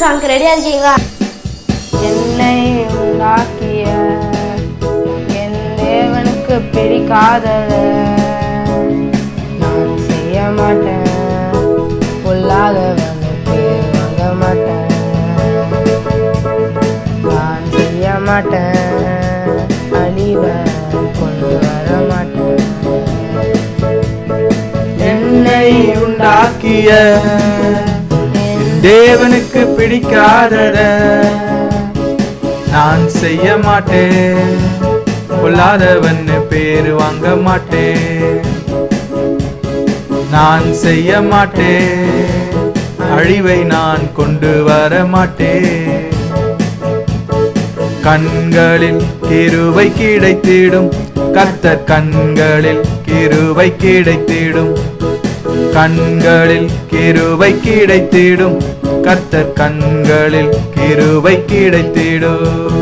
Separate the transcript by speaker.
Speaker 1: சாங்க்கு ரெடியா இருக்கீங்களா?
Speaker 2: என்னை உண்டாக்கிய என் தேவனுக்கு பிடிக்காதத நான் செய்ய மாட்டேன். பொல்லாதவனுக்கு வாங்க மாட்டேன். நான் செய்ய மாட்டேன். அழிவை கொண்டு வர மாட்டேன்.
Speaker 3: என்னை உண்டாக்கிய தேவனுக்கு பிடிக்காதத நான் செய்ய மாட்டேன். பொல்லாதவன் பேரு வாங்க மாட்டேன். நான் செய்ய மாட்டேன். அழிவை நான் கொண்டு வர மாட்டேன். கண்களில் கிருவை கிடைத்திடும். கர்த்தர் கண்களில் கிருவை கிடைத்திடும். கண்களில் கிருவை கிடைத்திடும். கர்த்தர் கண்களில் கிருவை கிடைத்திடும்.